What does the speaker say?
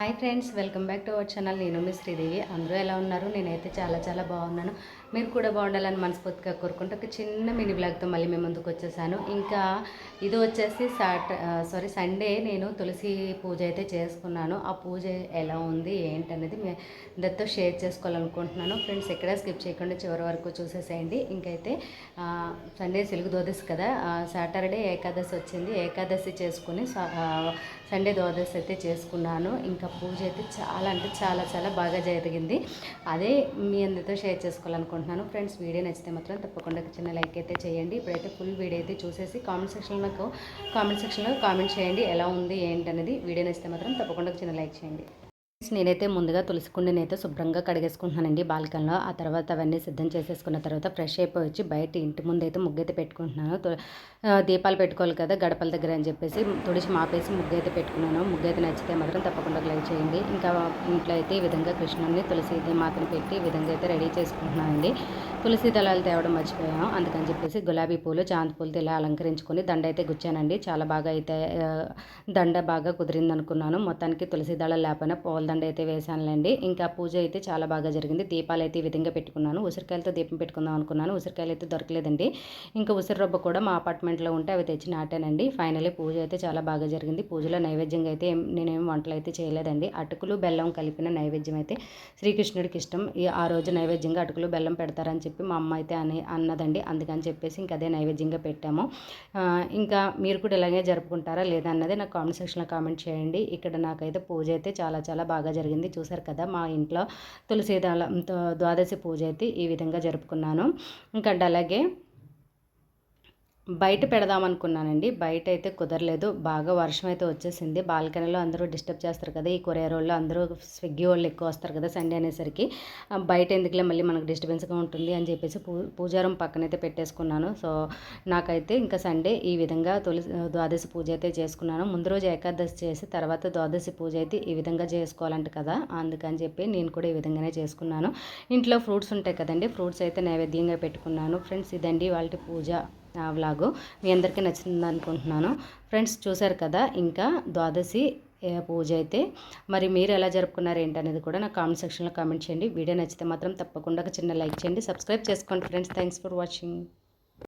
Hi friends welcome back to our channel. నేను మీ శ్రీదేవి. అందరూ ఎలా ఉన్నారు? నేనైతే చాలా చాలా బాగున్నాను. మీరు కూడా బాగుండాలని మనస్ఫూర్తిగా కోరుకుంటూ ఒక చిన్న మినీ బ్లాగ్తో మళ్ళీ మేము ముందుకు వచ్చేసాను. ఇంకా ఇది వచ్చేసి సాట సారీ సండే నేను తులసి పూజ అయితే చేసుకున్నాను. ఆ పూజ ఎలా ఉంది ఏంటనేది మీ అందరితో షేర్ చేసుకోవాలనుకుంటున్నాను. ఫ్రెండ్స్ ఎక్కడ స్కిప్ చేయకుండా చివరి వరకు చూసేసేయండి. ఇంకైతే సండే సిలుగు దోదశి కదా. సాటర్డే ఏకాదశి వచ్చింది. ఏకాదశి చేసుకుని సండే దోదశి అయితే చేసుకున్నాను. ఇంకా పూజ అయితే చాలా అంటే చాలా చాలా బాగా జరిగింది. అదే మీ అందరితో షేర్ చేసుకోవాలనుకుంటున్నాను. ఫ్రెండ్స్ వీడియో నచ్చితే మాత్రం తప్పకుండా చిన్న లైక్ అయితే చేయండి. ఇప్పుడైతే ఫుల్ వీడియో అయితే చూసేసి కామెంట్ సెక్షన్లో కామెంట్ సెక్షన్లో కామెంట్ చేయండి. ఎలా ఉంది ఏంటనేది వీడియో నచ్చితే మాత్రం తప్పకుండా చిన్న లైక్ చేయండి. నేనైతే ముందుగా తులసి కుండిని అయితే శుభ్రంగా కడిగేసుకుంటున్నానండి బాల్కన్లో. ఆ తర్వాత అవన్నీ సిద్ధం చేసేసుకున్న తర్వాత ఫ్రెష్ అయిపోయి వచ్చి బయట ఇంటి ముందు అయితే ముగ్గైతే పెట్టుకుంటున్నాను. దీపాలు పెట్టుకోవాలి కదా గడపల దగ్గర అని చెప్పేసి తుడిచి మాపేసి ముగ్గు అయితే పెట్టుకున్నాను. ముగ్గు అయితే నచ్చితే మాత్రం తప్పకుండా లైక్ చేయండి. ఇంకా ఇంట్లో అయితే ఈ విధంగా కృష్ణుని తులసి మాతను పెట్టి ఈ విధంగా అయితే రెడీ చేసుకుంటున్నానండి. తులసి దళాలు తేవడం మర్చిపోయాను. అందుకని చెప్పేసి గులాబీ పూలు చాంతి పూలతో ఇలా అలంకరించుకొని దండ అయితే గుచ్చానండి. చాలా బాగా అయితే దండ బాగా కుదిరింది అనుకున్నాను మొత్తానికి తులసి దళాలు లేకపోయినా పూల దండ అయితే వేసానులేండి ఇంకా పూజ అయితే చాలా బాగా జరిగింది. దీపాలు అయితే ఈ విధంగా పెట్టుకున్నాను. ఉసిరికాయలతో దీపం పెట్టుకుందాం అనుకున్నాను. ఉసిరికాయలు అయితే దొరకలేదండి. ఇంకా ఉసిరి రొబ్బ కూడా మా అపార్ట్మెంట్లో ఉంటే అవి తెచ్చి నాటానండి. ఫైనలీ పూజ అయితే చాలా బాగా జరిగింది. పూజలో నైవేద్యంగా అయితే నేనేం వంటలు అయితే చేయలేదండి. అటుకులు బెల్లం కలిపిన నైవేద్యం అయితే శ్రీకృష్ణుడికి ఇష్టం. ఆ రోజు నైవేద్యంగా అటుకులు బెల్లం పెడతారని చెప్పి మా అమ్మ అయితే అని అన్నదండి. అందుకని చెప్పేసి ఇంకా అదే నైవేద్యంగా పెట్టాము. ఇంకా మీరు కూడా ఇలాగే జరుపుకుంటారా లేదా అన్నది నాకు కామెంట్ సెక్షన్లో కామెంట్ చేయండి. ఇక్కడ నాకైతే పూజ అయితే చాలా చాలా బాగా బాగా జరిగింది. చూసారు కదా మా ఇంట్లో తులసి ద్వాదశి పూజ అయితే ఈ విధంగా జరుపుకున్నాను. ఇంకా అలాగే బయట పెడదాం అనుకున్నానండి బయట అయితే కుదరలేదు. బాగా వర్షం అయితే వచ్చేసింది. బాల్కనీలో అందరూ డిస్టర్బ్ చేస్తారు కదా. ఈ కొరియర్ వాళ్ళు అందరూ స్విగ్గీ వాళ్ళు ఎక్కువ వస్తారు కదా సండే అనేసరికి. బయట ఎందుకులే మళ్ళీ మనకు డిస్టర్బెన్స్గా ఉంటుంది అని చెప్పేసి పూ పూజారం పక్కనైతే పెట్టేసుకున్నాను. సో నాకైతే ఇంకా సండే ఈ విధంగా తొలి ద్వాదశి పూజ అయితే చేసుకున్నాను. ముందు రోజు ఏకాదశి చేసి తర్వాత ద్వాదశి పూజ అయితే ఈ విధంగా చేసుకోవాలంట కదా. అందుకని చెప్పి నేను కూడా ఈ విధంగానే చేసుకున్నాను. ఇంట్లో ఫ్రూట్స్ ఉంటాయి కదండి. ఫ్రూట్స్ అయితే నైవేద్యంగా పెట్టుకున్నాను. ఫ్రెండ్స్ ఇదండి వాళ్ళ పూజ. వ్లాగు మీ అందరికీ నచ్చింది అనుకుంటున్నాను. ఫ్రెండ్స్ చూశారు కదా ఇంకా ద్వాదశి పూజ అయితే మరి మీరు ఎలా జరుపుకున్నారు ఏంటనేది కూడా నాకు కామెంట్ సెక్షన్లో కామెంట్ చేయండి. వీడియో నచ్చితే మాత్రం తప్పకుండా చిన్న లైక్ చేయండి. సబ్స్క్రైబ్ చేసుకోండి ఫ్రెండ్స్ థ్యాంక్స్ ఫర్ వాచింగ్